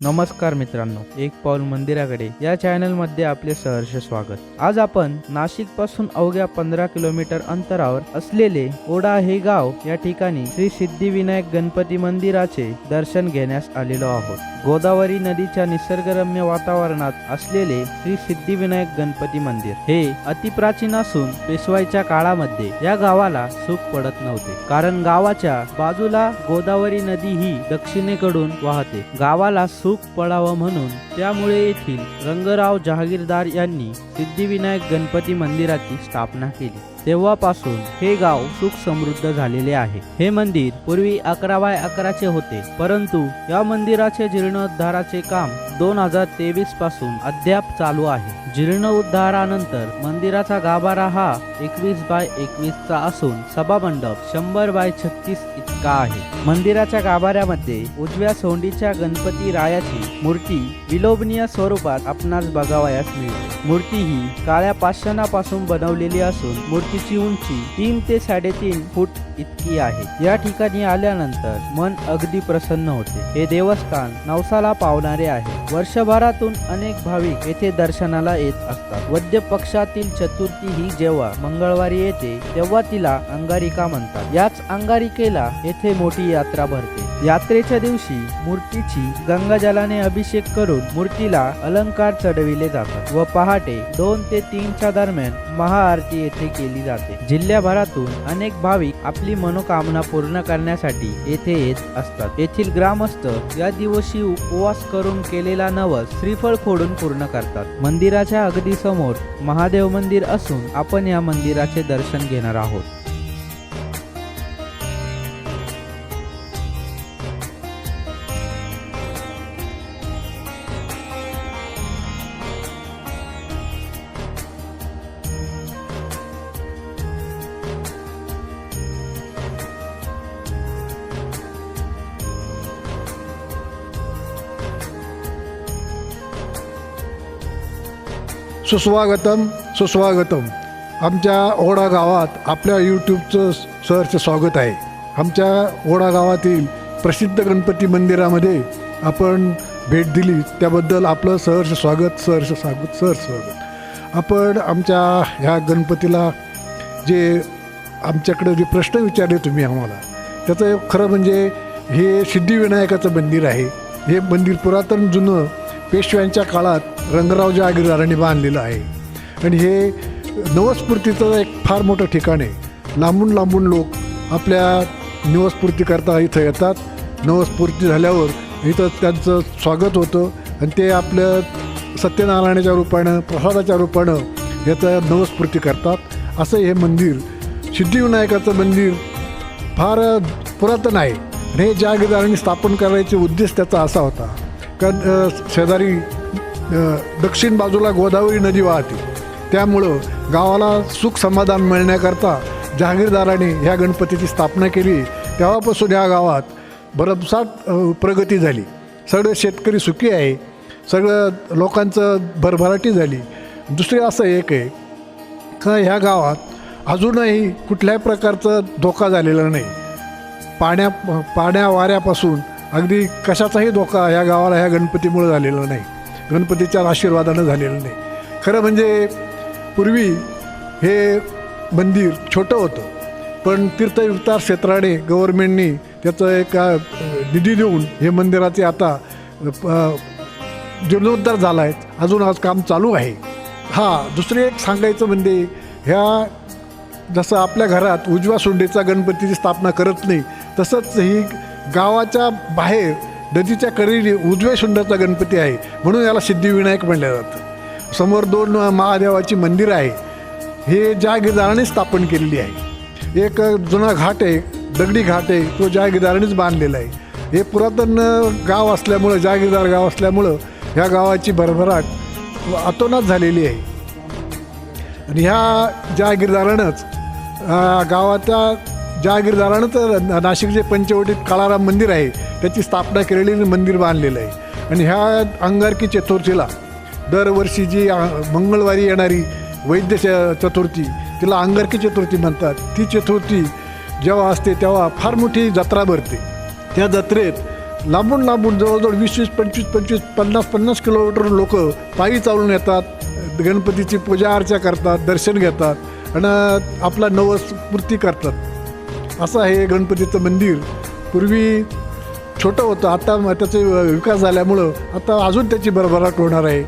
नमस्कार मित्रांनो एक पाऊल मंदिराकडे या चॅनलमध्ये आपले सहर्ष स्वागत. आज आपण नाशिकपासून अवघ्या पंधरा किलोमीटर अंतरावर असलेले ओढा हे गाव या ठिकाणी श्री सिद्धिविनायक गणपती मंदिराचे दर्शन घेण्यास आलेलो आहोत. गोदावरी नदीच्या निसर्गरम्य वातावरणात असलेले श्री सिद्धिविनायक गणपती मंदिर हे अतिप्राचीन असून पेशवाईच्या काळामध्ये या गावाला सुख पडत नव्हते. कारण गावाच्या बाजूला गोदावरी नदी ही दक्षिणेकडून वाहते. गावाला सुख पडावं म्हणून. त्यामुळे येथील रंगराव जहागीरदार यांनी सिद्धिविनायक गणपती मंदिराची स्थापना केली. तेव्हापासून हे गाव सुख समृद्ध झालेले आहे. हे मंदिर पूर्वी अकरा बाय अकराचे होते परंतु या मंदिराचे जीर्णोद्धाराचे काम दोन हजार तेवीसपासून अद्याप चालू आहे. जीर्णोद्धारानंतर मंदिराचा गाभारा हा एकवीस बाय एकवीस चा असून सभामंडप शंभर बाय छत्तीस का आहे? मंदिराच्या गाभाऱ्यामध्ये उजव्या सोंडीच्या गणपती रायाची मूर्ती विलोभनीय स्वरूपात आपणास बघावयास मिळते मूर्ती ही काळ्या पाषाणापासून बनवलेली असून मूर्तीची उंची तीन ते साडेतीन फूट इतकी आहे. या ठिकाणी आल्यानंतर मन अगदी प्रसन्न होते. हे देवस्थान नवसाला पावणारे आहे. वर्षभरातून अनेक भाविक येथे दर्शनाला येत असतात. वद्य पक्षातील चतुर्थी ही जेव्हा मंगळवारी येते तेव्हा तिला अंगारिका म्हणतात. याच अंगारिकेला येथे मोठी यात्रा भरते. यात्रेच्या दिवशी मूर्तीची गंगाजलाने अभिषेक करून मूर्तीला अलंकार चढविले जातात व पहाटे दोन ते तीनच्या दरम्यान महाआरती येथे केली जाते. जिल्ह्याभरातून अनेक भाविक आपली मनोकामना पूर्ण करण्यासाठी येथे येत असतात. येथील ग्रामस्थ या दिवशी उपवास करून केलेला नवस श्रीफळ फोडून पूर्ण करतात. मंदिराच्या अगदी समोर महादेव मंदिर असून आपण या मंदिराचे दर्शन घेणार आहोत. सुस्वागतम सुस्वागतम. आमच्या ओढा गावात आपल्या यूट्यूबचं सरचं स्वागत आहे. आमच्या ओढा गावातील प्रसिद्ध गणपती मंदिरामध्ये आपण भेट दिली. त्याबद्दल आपलं सहर्ष स्वागत सहर्ष स्वागत सहर्ष स्वागत. आपण आमच्या ह्या गणपतीला जे आमच्याकडे जे प्रश्न विचारले तुम्ही आम्हाला त्याचं खरं म्हणजे हे सिद्धिविनायकाचं मंदिर आहे. हे मंदिर पुरातन जुनं पेशव्यांच्या काळात रंगराव जहागीरदारांनी बांधलेलं आहे. आणि हे नवस्फूर्तीचं एक फार मोठं ठिकाण आहे. लांबून लांबून लोक आपल्या नवस्फूर्तीकरता इथं येतात. नवस्फूर्ती झाल्यावर इथं त्यांचं स्वागत होतं. आणि ते आपलं सत्यनारायणाच्या रूपानं प्रसादाच्या रूपानं याचा नवस्फूर्ती करतात. असं हे मंदिर सिद्धिविनायकाचं मंदिर फार पुरातन आहे. आणि हे जहागीरदारांनी स्थापन करायचे उद्देश त्याचा असा होता. कारण शेजारी दक्षिण बाजूला गोदावरी नदी वाहते. त्यामुळं गावाला सुख समाधान मिळण्याकरता जहागीरदाराने ह्या गणपतीची स्थापना केली. तेव्हापासून ह्या गावात भरमसाठ प्रगती झाली. सगळे शेतकरी सुखी आहे. सगळं लोकांचं भरभराटी झाली. दुसरी असं एक आहे का ह्या गावात अजूनही कुठल्याही प्रकारचा धोका झालेला नाही. पाण्या पाण्या वाऱ्यापासून अगदी कशाचाही धोका ह्या गावाला ह्या गणपतीमुळे झालेला नाही. गणपतीच्या आशीर्वादानं झालेलं नाही. खरं म्हणजे पूर्वी हे मंदिर छोटं होतं. पण तीर्थविस्तार क्षेत्राने गव्हर्मेंटनी त्याचं एक निधी देऊन हे मंदिराचे आता जीर्णोद्धार झाला आहे अजून आज काम चालू आहे. हां दुसरे एक सांगायचं म्हणजे ह्या जसं आपल्या घरात उजव्या सोंडेचा गणपतीची स्थापना करत नाही तसंच ही गावाच्या बाहेर नदीच्या कडेने उजव्या शुंडाचा गणपती आहे. म्हणून याला सिद्धिविनायक म्हणलं जातं. समोर दोन महादेवाची मंदिर आहे. हे जहागीरदाराने स्थापन केलेली आहे. एक जुना घाट आहे दगडी घाट आहे तो जहागीरदारानेच बांधलेला आहे. हे पुरातन गाव असल्यामुळं जहागीरदार गाव असल्यामुळं ह्या गावाची भरभराट अतोनात झालेली आहे. आणि ह्या जहागीरदारानंच गावाच्या जहागीरदारानं तर नाशिकचे पंचवटीत काळाराम मंदिर आहे. त्याची स्थापना केलेली आणि मंदिर बांधलेलं आहे. आणि ह्या अंगारकी चतुर्थीला दरवर्षी जी मंगळवारी येणारी वैद्य च- चतुर्थी तिला अंगारकी चतुर्थी म्हणतात. ती चतुर्थी जेव्हा असते तेव्हा फार मोठी जत्रा भरते. त्या जत्रेत लांबून लांबून जवळजवळ वीस वीस पंचवीस पंचवीस पन्नास पन्नास किलोमीटर लोक पायी चालून येतात. गणपतीची पूजा अर्चा करतात दर्शन घेतात आणि आपला नवस पूर्ती करतात. असं हे गणपतीचं मंदिर. पूर्वी छोटं होतं. आता मग त्याचे विकास झाल्यामुळं आता अजून त्याची भरभराट होणार आहे.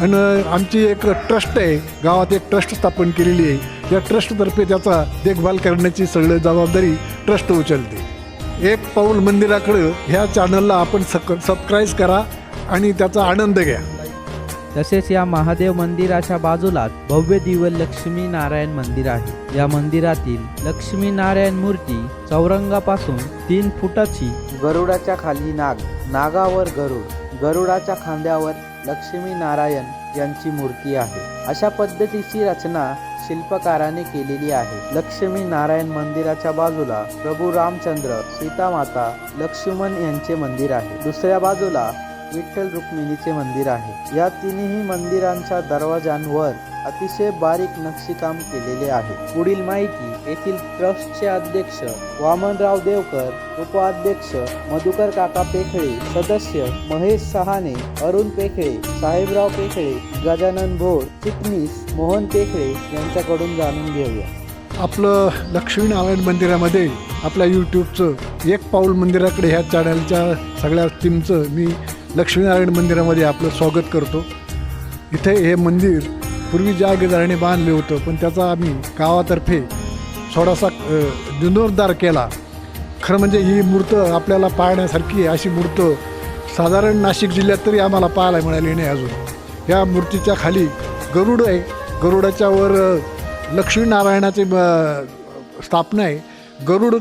आणि आमची एक ट्रस्ट आहे. गावात एक ट्रस्ट स्थापन केलेली आहे. या ट्रस्टतर्फे त्याचा देखभाल करण्याची सगळी जबाबदारी ट्रस्ट उचलते. एक पाऊल मंदिराकडं ह्या चॅनलला आपण सक सबस्क्राईब करा आणि त्याचा आनंद घ्या. तसेच या महादेव मंदिराच्या बाजूलाच भव्य दिव्य लक्ष्मी नारायण मंदिर आहे. या मंदिरातील लक्ष्मी नारायण मूर्ती चौरंगापासून तीन फुटाची गरुडाच्या खाली नाग नागावर गरुड गरुडाच्या खांद्यावर लक्ष्मी नारायण यांची मूर्ती आहे. अशा पद्धतीची रचना शिल्पकाराने केलेली आहे. लक्ष्मी नारायण मंदिराच्या बाजूला प्रभू रामचंद्र सीतामाता लक्ष्मण यांचे मंदिर आहे. दुसऱ्या बाजूला विठ्ठल रुक्मिणीचे मंदिर आहे. या तिन्ही मंदिरांच्या दरवाजांवर अतिशय बारीक नक्षीकाम केलेले आहे. पुढील माहिती येथील ट्रस्टचे अध्यक्ष वामनराव देवकर उपाध्यक्ष मधुकर काका पेखळे सदस्य महेश सहाने अरुण पेखळे साहेबराव पेखळे गजानन भोर चिटणीस मोहन पेखळे यांच्याकडून जाणून घेऊया. आपलं लक्ष्मीनारायण मंदिरामध्ये आपल्या यूट्यूबचं एक पाऊल मंदिराकडे ह्या चॅनलच्या सगळ्या टीमचं मी लक्ष्मीनारायण मंदिरामध्ये आपलं स्वागत करतो. इथे हे मंदिर पूर्वी ज्या जागीरदाराने बांधले होतं पण त्याचा आम्ही गावातर्फे थोडासा अ, जीर्णोद्धार केला. खरं म्हणजे ही मूर्त आपल्याला पाहण्यासारखी आहे अशी मूर्त साधारण नाशिक जिल्ह्यात तरी आम्हाला पाहायला मिळाली नाही अजून. या मूर्तीच्या खाली गरुड आहे. गरुडाच्या वर लक्ष्मीनारायणाची स्थापना आहे. गरुड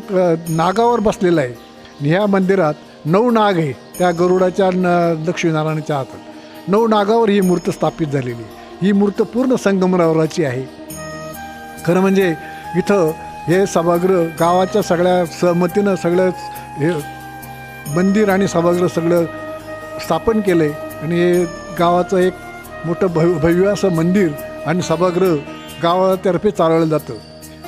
नागावर बसलेला आहे. ह्या मंदिरात नऊ नाग आहे. त्या गरुडाच्या न लक्ष्मीनारायणाच्या हातात. नऊ नागावर ही मूर्त स्थापित झालेली. ही मूर्त पूर्ण संगमरावराची आहे. खरं म्हणजे इथं हे सभागृह गावाच्या सगळ्या सहमतीनं सगळं हे मंदिर आणि सभागृह सगळं स्थापन केलं आहे आणि हे गावाचं एक मोठं भव भव्य असं मंदिर आणि सभागृह गावातर्फे चालवलं जातं.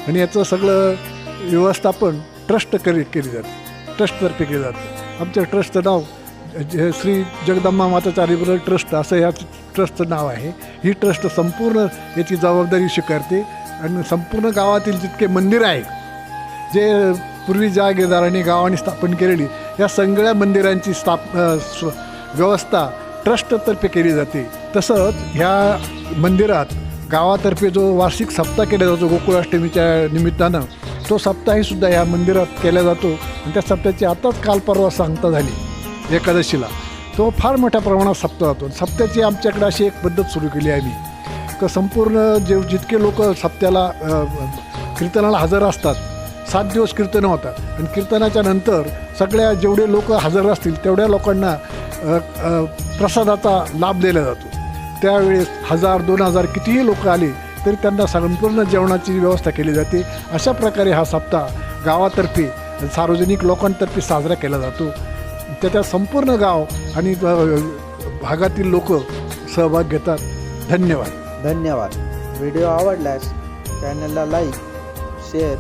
आणि याचं सगळं व्यवस्थापन ट्रस्ट करी केली जाते. ट्रस्टतर्फे केलं जातं. आमच्या ट्रस्टचं नाव जे श्री जगदंबा माता चारित्र ट्रस्ट असं या ट्रस्टचं नाव आहे. ही ट्रस्ट संपूर्ण याची जबाबदारी स्वीकारते आणि संपूर्ण गावातील जितके मंदिर आहे जे पूर्वी जागीरदारांनी गावाने स्थापन केलेली या सगळ्या मंदिरांची स्थाप स्व- व्यवस्था ट्रस्टतर्फे केली जाते. तसंच ह्या मंदिरात गावातर्फे जो वार्षिक सप्ताह केला जातो गोकुळाष्टमीच्या निमित्तानं तो सप्ताहही सुद्धा ह्या मंदिरात केला जातो आणि त्या सप्त्याची आताच काल परवा सांगता झाली एकादशीला. तो फार मोठ्या प्रमाणात सप्ताह जातो. सप्त्याची आमच्याकडे अशी एक पद्धत सुरू केली आहे आम्ही. का संपूर्ण जे जितके लोक सप्त्याला कीर्तनाला हजर असतात सात दिवस कीर्तनं होतात. आणि कीर्तनाच्या नंतर सगळ्या जेवढे लोक हजर असतील तेवढ्या लोकांना प्रसादाचा लाभ दिला जातो. त्यावेळेस हजार दोन हजार कितीही लोक आले तरी त्यांना संपूर्ण जेवणाची व्यवस्था केली जाते. अशा प्रकारे हा सप्ताह गावातर्फे सार्वजनिक लोकांतर्फे साजरा केला जातो. त्याच्या संपूर्ण गाव आणि भागातील लोक सहभाग घेतात. धन्यवाद. धन्यवाद. व्हिडिओ आवडल्यास चॅनलला लाईक शेअर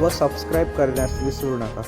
व सबस्क्राईब करण्यास विसरू नका.